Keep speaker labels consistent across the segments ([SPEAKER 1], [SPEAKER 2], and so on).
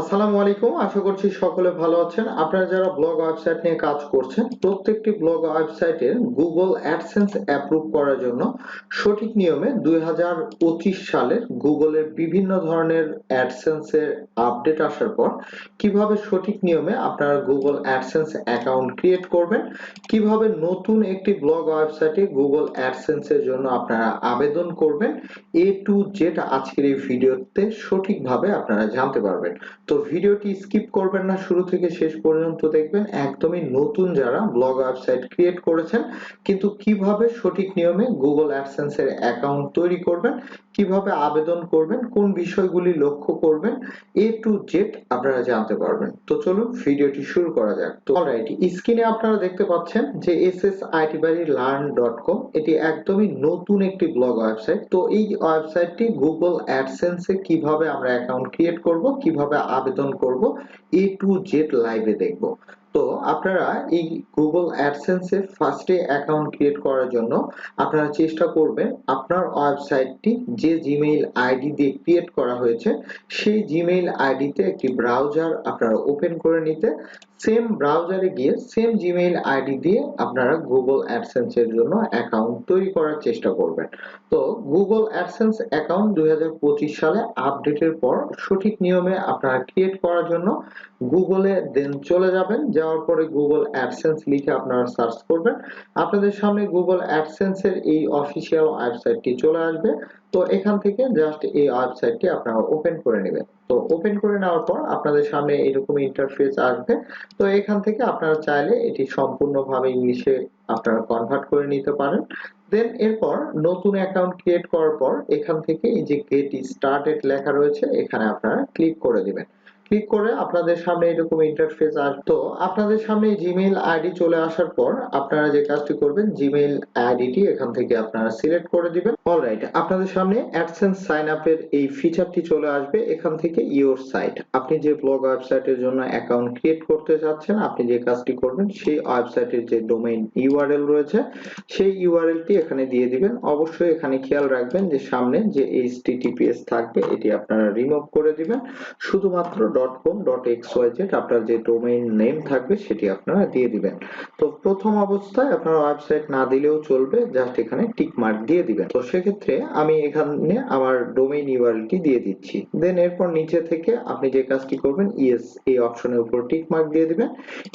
[SPEAKER 1] আসসালামু আলাইকুম, আশা করছি সকলে ভালো আছেন। আপনারা যারা ব্লগ ওয়েবসাইট নিয়ে কাজ করছেন, প্রত্যেকটি ব্লগ ওয়েবসাইটের গুগল অ্যাডসেন্স অ্যাপ্রুভ করার জন্য সঠিক নিয়মে দুই সালের গুগলের বিভিন্ন ধরনের অ্যাডসেন্সের আপডেট আসার পর কীভাবে সঠিক নিয়মে আপনারা গুগল অ্যাডসেন্স অ্যাকাউন্ট ক্রিয়েট করবেন, কীভাবে নতুন একটি ব্লগ ওয়েবসাইটে গুগল অ্যাডসেন্সের জন্য আপনারা আবেদন করবেন এ টু জেড আজকের এই ভিডিওতে সঠিকভাবে আপনারা জানতে পারবেন। তো ভিডিওটি স্কিপ করবেন না, শুরু থেকে শেষ পর্যন্ত দেখবেন। একদমই নতুন যারা ব্লগ ওয়েবসাইট ক্রিয়েট করেছেন, কিন্তু কীভাবে সঠিক নিয়মে গুগল অ্যাডসেন্স এর অ্যাকাউন্ট তৈরি করবেন, কীভাবে আবেদন করবেন, কোন বিষয়গুলি লক্ষ্য করবেন, এ টু জেড আপনারা জানতে পারবেন। তো চলুন ভিডিওটি শুরু করা যাক। তো অলরাইট স্ক্রিনে আপনারা দেখতে পাচ্ছেন যে এস এস আইটি বাড়ি লার্ন ডট কম, এটি একদমই নতুন একটি ব্লগ ওয়েবসাইট। তো এই ওয়েবসাইটটি গুগল অ্যাডসেন্সে কীভাবে আমরা অ্যাকাউন্ট ক্রিয়েট করব, কীভাবে আবেদন করব এ টু জেড লাইভে দেখব। তো আপনারা এই গুগল অ্যাডসেন্সে ফার্স্টে অ্যাকাউন্ট ক্রিয়েট করার জন্য আপনারা চেষ্টা করবেন আপনার ওয়েবসাইটটি যে জিমেইল আইডি দিয়ে ক্রিয়েট করা হয়েছে, সেই জিমেইল আইডিতে একটি ব্রাউজার আপনারা ওপেন করে নিতে সেম ব্রাউজারে গিয়ে সেম জিমেইল আইডি দিয়ে আপনারা গুগল অ্যাডসেন্স এর জন্য অ্যাকাউন্ট তৈরি করার চেষ্টা করবেন। তো গুগল অ্যাডসেন্স অ্যাকাউন্ট দুই হাজার পঁচিশ সালে আপডেটের পর সঠিক নিয়মে আপনারা ক্রিয়েট করার জন্য গুগলে দেন চলে যাবেন যাওয়ার পরে গুগল অ্যাডসেন্স লিখে আপনারা সার্চ করবেন। আপনাদের সামনে গুগল অ্যাডসেন্স এর এই অফিসিয়াল ওয়েবসাইটটি চলে আসবে। তো এখান থেকে জাস্ট এই ওয়েবসাইটটি আপনারা ওপেন করে নেবেন। তো ওপেন করে নেওয়ার পর আপনাদের সামনে এরকম ইন্টারফেস আসবে। তো এখান থেকে আপনারা চাইলে এটি সম্পূর্ণভাবে ইংলিশে আপনারা কনভার্ট করে নিতে পারেন। দেন এরপর নতুন অ্যাকাউন্ট ক্রিয়েট করার পর এখান থেকে এই যে গেট স্টার্টেড লেখা রয়েছে, এখানে আপনারা ক্লিক করে দিবেন। ক্লিক করে আপনাদের সামনে এরকম ইন্টারফেস আসতো আপনাদের সামনে জিমেইল আইডি চলে আসার পর আপনারা যে কাজটি করবেন জিমেইল আইডিটি এখান থেকে আপনারা সিলেক্ট করে দিবেন। অলরাইট আপনাদের সামনে অ্যাডসেন্স সাইন আপের এই ফিচারটি চলে আসবে এখান থেকে ইওর সাইট আপনি যে ব্লগ ওয়েবসাইটের জন্য অ্যাকাউন্ট ক্রিয়েট করতে চাচ্ছেন, আপনি যে কাজটি করবেন, সেই ওয়েবসাইটের যে ডোমেইন ইউআরএল রয়েছে, সেই ইউআরএলটি এখানে দিয়ে দিবেন। অবশ্যই এখানে খেয়াল রাখবেন যে সামনে যে এইচটিটিপিএস থাকবে, এটি আপনারা রিমুভ করে দিবেন। শুধুমাত্র dot com dot X Y Z আপনার যে ডোমেইন নেম থাকবে সেটি আপনারা দিয়ে দিবেন। তো প্রথম অবস্থায় আপনার ওয়েবসাইট না দিলেও চলবে জাস্ট এখানে টিক মার্ক দিয়ে দিবেন। তো সেক্ষেত্রে আমি এখানে আমার ডোমেইন ইউআরএলটি দিয়ে দিচ্ছি। দেন এরপর নিচে থেকে আপনি যে কাজটি করবেন ইয়েস এই অপশনের উপর টিক মার্ক দিয়ে দিবেন।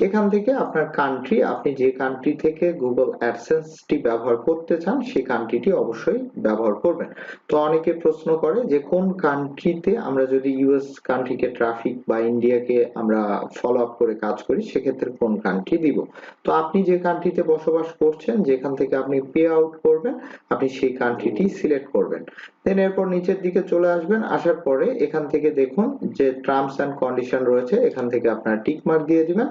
[SPEAKER 1] এখান থেকে আপনার কান্ট্রি আপনি যে কান্ট্রি থেকে গুগল অ্যাডসেন্সটি ব্যবহার করতে চান, সেই কান্ট্রিটি অবশ্যই ব্যবহার করবেন। তো অনেকে প্রশ্ন করে যে কোন কান্ট্রিতে আমরা যদি ইউএস কান্ট্রিকে ট্রাফিক বা ইন্ডিয়াকে আমরা ফলো আপ করে কাজ করি, সেক্ষেত্রে কোন কান্ট্রি দিব? তো আপনি যে কান্ট্রিতে বসবাস করছেন, যেখান থেকে আপনি পে আউট করবেন, আপনি সেই কান্ট্রিটি সিলেক্ট করবেন। দেন এরপর নিচের দিকে চলে আসবেন, আসার পরে এখান থেকে দেখুন যে টার্মস এন্ড কন্ডিশন রয়েছে, এখান থেকে আপনারা টিক মার্ক দিয়ে দিবেন।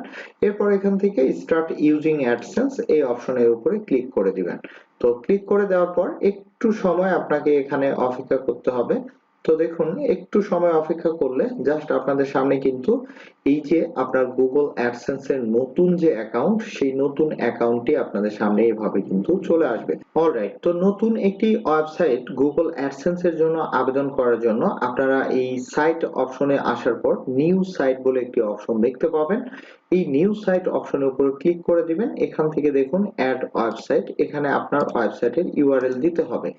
[SPEAKER 1] এরপর এখান থেকে স্টার্ট ইউজিং অ্যাডসেন্স এই অপশনের উপরে ক্লিক করে দিবেন। তো ক্লিক করে দেওয়ার পর একটু সময় আপনাকে এখানে অপেক্ষা করতে হবে। তো দেখুন, একটু সময় অপেক্ষা করলে জাস্ট আপনাদের সামনে কিন্তু এই যে আপনার গুগল অ্যাডসেন্স এর নতুন যে অ্যাকাউন্ট সেই নতুন অ্যাকাউন্টটি আপনাদের সামনে এভাবে কিন্তু চলে আসবে। অলরাইট তো নতুন একটি ওয়েবসাইট গুগল অ্যাডসেন্স এর জন্য আবেদন করার জন্য আপনারা এই সাইট অপশনে আসার পর নিউ সাইট বলে একটি অপশন দেখতে পাবেন। এই নিউ সাইট অপশনের উপর ক্লিক করে দিবেন। এখান থেকে দেখুন অ্যাড ওয়েবসাইট এখানে আপনার ওয়েবসাইটের ইউআরএল দিতে হবে।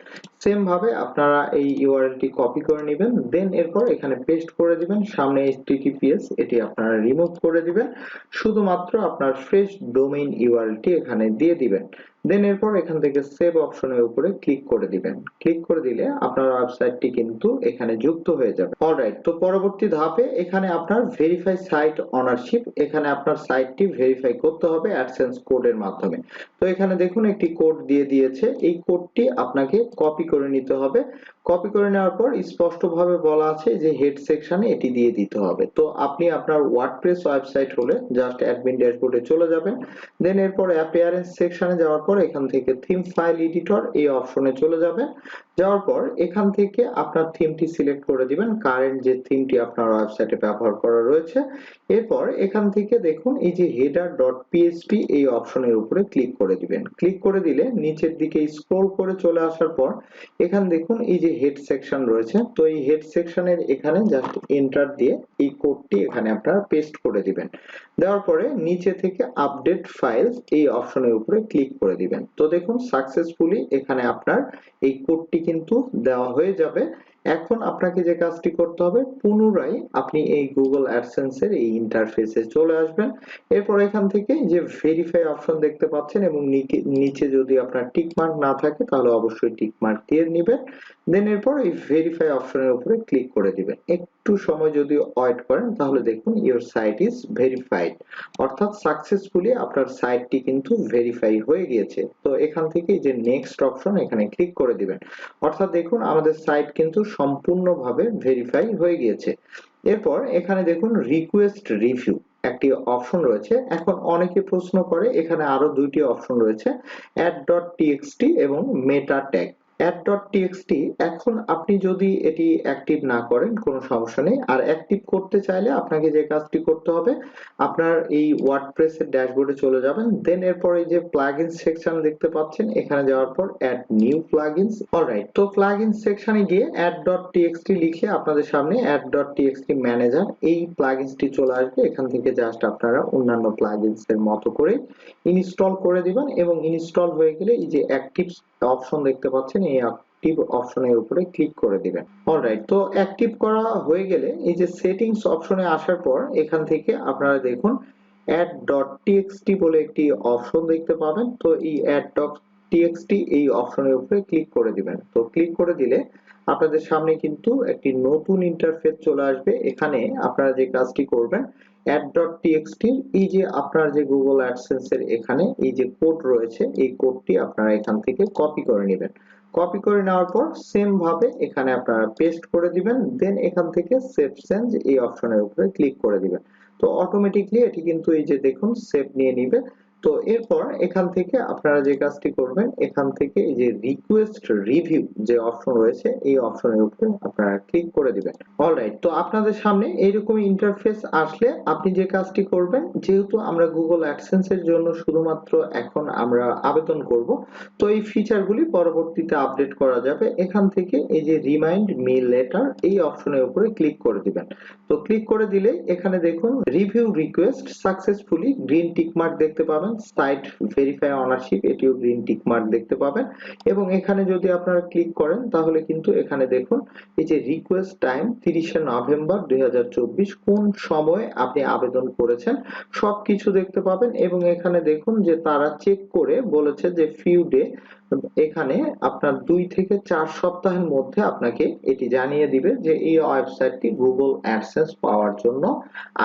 [SPEAKER 1] সেম ভাবে আপনারা এই ইউআরএলটি কপি করে নেবেন দেন এরপর এখানে পেস্ট করে দিবেন, সামনে এইচটিটিপিএস এটি আপনারা রিমুভ করে দিবেন, শুধুমাত্র আপনার ফ্রেশ ডোমেইন ইউআরএলটি এখানে দিয়ে দিবেন। দেন এরপর এখান থেকে সেভ অপশনের উপরে ক্লিক করে দিবেন। ক্লিক করে দিলে আপনার ওয়েবসাইটটি কিন্তু এখানে যুক্ত হয়ে যাবে। অলরাইট তো পরবর্তী ধাপে এখানে আপনার ভেরিফাই সাইট অনারশিপ এখানে আপনার সাইটটি ভেরিফাই করতে হবে অ্যাডসেন্স কোডের মাধ্যমে। তো এখানে দেখুন একটি কোড দিয়ে দিয়েছে, এই কোডটি আপনাকে কপি করে নিতে হবে। কপি করে নেওয়ার পর স্পষ্টভাবে বলা আছে যে হেড সেকশনে এটি দিয়ে দিতে হবে। তো আপনি আপনার ওয়ার্ডপ্রেস ওয়েবসাইট হলে জাস্ট অ্যাডমিন ড্যাশবোর্ডে চলে যাবেন। দেন এরপর অ্যাপিয়ারেন্স সেকশনে যাওয়ার পর এখান থেকে থিম ফাইল এডিটর এই অপশনে চলে যাবেন যাওয়ার পর এখান থেকে আপনার থিমটি সিলেক্ট করে দিবেন। কারেন্ট যে থিমটি আপনার ওয়েবসাইটে ব্যবহার করা রয়েছে। এরপর এখান থেকে দেখুন এই যে হেডার ডট পিএসপি এই অপশনের উপরে ক্লিক করে দিবেন। ক্লিক করে দিলে নিচের দিকে স্ক্রল করে চলে আসার পর এখান দেখুন এই যে হেড সেকশন রয়েছে। তো এই হেড সেকশনের এখানে জাস্ট এন্টার দিয়ে এই কোডটি এখানে আপনারা পেস্ট করে দিবেন। দেওয়ার পরে নিচে থেকে আপডেট ফাইলস এই অপশনের উপরে ক্লিক করে দিবেন। তো দেখুন সাকসেসফুলি এখানে আপনার এই কোডটি কিন্তু দেওয়া হয়ে যাবে। এখন আপনাকে যে কাজটি করতে হবে, পুনরায় আপনি এই গুগল অ্যাডসেন্স এর এই ইন্টারফেসে চলে আসবেন। এরপর এখান থেকে যে ভেরিফাই অপশন দেখতে পাচ্ছেন এবং নিচে যদি আপনার টিক মার্ক না থাকে, তাহলে অবশ্যই টিক মার্ক দিয়ে নেবেন। দেন এরপর এই ভেরিফাই অপশনের উপরে ক্লিক করে দিবেন। একটু সময় যদি ওয়েট করেন, তাহলে দেখুন ইওর সাইট ইজ ভেরিফাইড অর্থাৎ সাকসেসফুলি আপনার সাইটটি কিন্তু ভেরিফাই হয়ে গিয়েছে। তো এখান থেকে যে নেক্সট অপশন এখানে ক্লিক করে দিবেন। অর্থাৎ দেখুন, আমাদের সাইট কিন্তু সম্পূর্ণভাবে ভেরিফাই হয়ে গিয়েছে। এরপর এখানে দেখুন রিকোয়েস্ট রিভিউ একটি অপশন রয়েছে। এখন অনেকে প্রশ্ন করে, এখানে আরও দুইটি অপশন রয়েছে অ্যাড ডট টিএক্সটি এবং মেটা ট্যাগ অ্যাড ডট এখন আপনি যদি এটি অ্যাক্টিভ না করেন, কোনো সমস্যা নেই। আর অ্যাক্টিভ করতে চাইলে আপনাকে যে কাজটি করতে হবে, আপনার এই ওয়ার্ডপ্রেসের ড্যাশবোর্ডে চলে যাবেন। দেন এরপর যে প্লাগইন সেকশন দেখতে পাচ্ছেন, এখানে যাওয়ার পর অ্যাড নিউ প্লাগইনস অলরাইট তো প্লাগইন সেকশনে গিয়ে অ্যাড ডট টিএক্সটি লিখে আপনাদের সামনে অ্যাড ডট টিএক্সটি ম্যানেজার এই প্লাগইনসটি চলে আসবে। এখান থেকে জাস্ট আপনারা অন্যান্য প্লাগইনস এর মতো করে ইনস্টল করে দিবেন এবং ইনস্টল হয়ে গেলে এই যে অ্যাক্টিভ অপশন দেখতে পাচ্ছেন এই অ্যাক্টিভ অপশনের উপরে ক্লিক করে দিবেন। অলরাইট তো অ্যাক্টিভ করা হয়ে গেলে এই যে সেটিংস অপশনে আসার পর এখান থেকে আপনারা দেখুন অ্যাড ডট টিএক্সটি বলে একটি অপশন দেখতে পাবেন। তো এই অ্যাড ডট টিএক্সটি এই অপশনের উপরে ক্লিক করে দিবেন। তো ক্লিক করে দিলে আপনাদের সামনে কিন্তু একটি নতুন ইন্টারফেস চলে আসবে। এখানে আপনারা যে কাজটি করবেন অ্যাড ডট টিএক্সটি এই যে আপনার যে গুগল অ্যাডসেন্স এর এখানে এই যে কোড রয়েছে, এই কোডটি আপনারা এখান থেকে কপি করে নেবেন। কপি করে নেওয়ার পর সেম ভাবে এখানে আপনারা পেস্ট করে দিবেন দেন এখান থেকে সেভ চেঞ্জ এই অপশনের উপরে ক্লিক করে দিবেন। তো অটোমেটিকলি এটি কিন্তু এই যে দেখুন সেভ নিয়ে নিবে। তো এরপর এখান থেকে আপনারা যে কাজটি করবেন, এখান থেকে যে রিকোয়েস্ট রিভিউ যে অপশন রয়েছে, এই অপশনের উপরে আপনারা ক্লিক করে দিবেন। অলরাইট তো আপনাদের সামনে এইরকম ইন্টারফেস আসলে আপনি যে কাজটি করবেন, যেহেতু আমরা গুগল অ্যাডসেন্স এর জন্য শুধুমাত্র এখন আমরা আবেদন করব, তো এই ফিচারগুলি পরবর্তীতে আপডেট করা যাবে। এখান থেকে এই যে রিমাইন্ড মি লেটার এই অপশনের উপরে ক্লিক করে দিবেন। তো ক্লিক করে দিলে এখানে দেখুন review request successfully green tick mark দেখতে পাবেন। সাইট ভেরিফাই অনারশিপ এটিও গ্রিন টিক মার্ক দেখতে পাবেন। এবং এখানে যদি আপনারা ক্লিক করেন, তাহলে কিন্তু এখানে দেখুন, এই যে রিকোয়েস্ট টাইম তিরিশে নভেম্বর দুই কোন সময়ে আপনি আবেদন করেছেন, সবকিছু দেখতে পাবেন। এবং এখানে দেখুন যে তারা চেক করে বলেছে যে ফিউ ডে এখানে আপনার দুই থেকে চার সপ্তাহের মধ্যে আপনাকে এটি জানিয়ে দিবে যে এই ওয়েবসাইটটি গুগল অ্যাডসেন্স পাওয়ার জন্য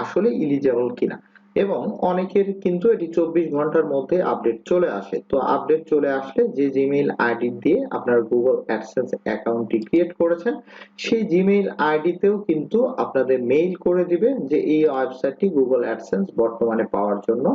[SPEAKER 1] আসলে ইলিজেবল কিনা। এবং অনেকের কিন্তু এটি চব্বিশ ঘণ্টার মধ্যে আপডেট চলে আসে। তো আপডেট চলে আসলে যে জিমেইল আইডি দিয়ে আপনার গুগল অ্যাডসেন্স অ্যাকাউন্টটি ক্রিয়েট করেছেন, সেই জিমেইল আইডিতেও কিন্তু আপনাদের মেইল করে দিবে যে এই ওয়েবসাইটটি গুগল অ্যাডসেন্স বর্তমানে পাওয়ার জন্য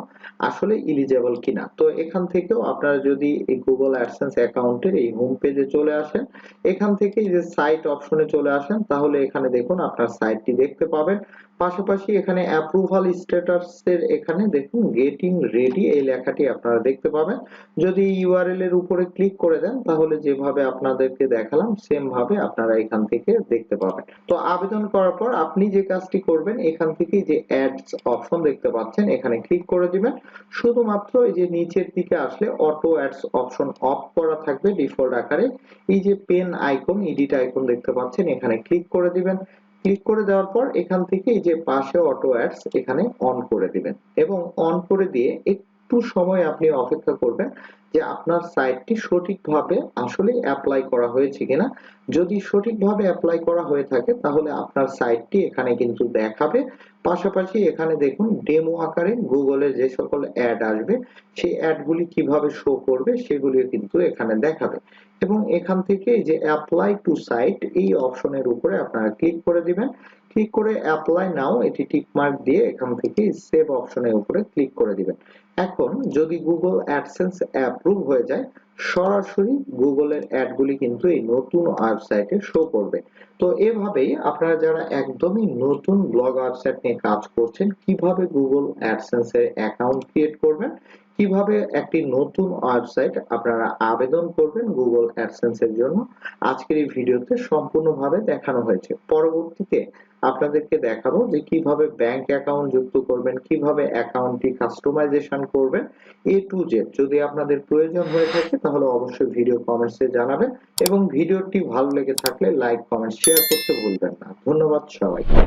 [SPEAKER 1] আসলে ইলিজেবল কিনা। তো এখান থেকেও আপনারা যদি এই গুগল অ্যাডসেন্স অ্যাকাউন্টের এই হোম পেজে চলে আসেন, এখান থেকে যে সাইট অপশনে চলে আসেন, তাহলে এখানে দেখুন আপনার সাইটটি দেখতে পাবেন। পাশাপাশি এখানে অ্যাপ্রুভাল স্ট্যাটাস এর এখানে দেখুন গেটিং রেডি এই লেখাটি আপনারা দেখতে পাবেন। যদি ইউআরএল এর উপরে ক্লিক করে দেন, তাহলে যেভাবে আপনাদেরকে দেখালাম সেম ভাবে আপনারা এখান থেকে দেখতে পাবেন। তো আবেদন করার পর আপনি যে কাজটি করবেন, এখান থেকে যে অ্যাডস অপশন দেখতে পাচ্ছেন, এখানে ক্লিক করে দিবেন। শুধুমাত্র এই যে নিচের দিকে আসলে অটো অ্যাডস অপশন অফ করা থাকবে ডিফল্ট আকারে। এই যে পেন আইকন এডিট আইকন দেখতে পাচ্ছেন, এখানে ক্লিক করে দিবেন। ক্লিক করে দেওয়ার পর এখান থেকে এই যে পাশে অটো অ্যাডস এখানে অন করে দিবেন। এবং অন করে দিয়ে একটু সময় আপনি অপেক্ষা করবেন। যে আপনার সাইটটি সঠিকভাবে আসলে অ্যাপ্লাই করা হয়েছে কিনা। যদি সঠিকভাবে অ্যাপ্লাই করা হয়ে থাকে, তাহলে আপনার সাইটটি এখানে কিন্তু দেখাবে। পাশাপাশি এখানে দেখুন ডেমো আকারে গুগলে যে সকল অ্যাড আসবে, সেই অ্যাডগুলি কীভাবে শো করবে সেগুলি কিন্তু এখানে দেখাবে। এবং এখান থেকে যে অ্যাপ্লাই টু সাইট এই অপশনের উপরে আপনারা ক্লিক করে দিবেন। ক্লিক করে অ্যাপ্লাই নাও এটি টিক মার্ক দিয়ে এখান থেকে সেভ অপশনের উপরে ক্লিক করে দিবেন। এখন যদি গুগল অ্যাডসেন্স অ্যাপ্রুভ হয়ে যায়, সরাসরি গুগলের অ্যাডগুলি কিন্তু এই নতুন ওয়েবসাইটে শো করবে। তো এভাবেই আপনারা যারা একদমই নতুন ব্লগ ওয়েবসাইট নিয়ে কাজ করছেন, কীভাবে গুগল অ্যাডসেন্স এর অ্যাকাউন্ট ক্রিয়েট করবেন, কীভাবে একটি নতুন ওয়েবসাইট আপনারা আবেদন করবেন গুগল অ্যাডসেন্স এর জন্য, আজকের এই ভিডিওতে সম্পূর্ণভাবে দেখানো হয়েছে। পরবর্তীতে আপনাদেরকে দেখাবো যে কীভাবে ব্যাংক অ্যাকাউন্ট যুক্ত করবেন, কীভাবে অ্যাকাউন্টটি কাস্টমাইজেশন করবেন এ টু জেড যদি আপনাদের প্রয়োজন হয়ে থাকে, তাহলে অবশ্যই ভিডিও কমেন্টসে জানাবেন এবং ভিডিওটি ভালো লেগে থাকলে লাইক কমেন্ট শেয়ার করতে ভুলবেন না। ধন্যবাদ সবাইকে।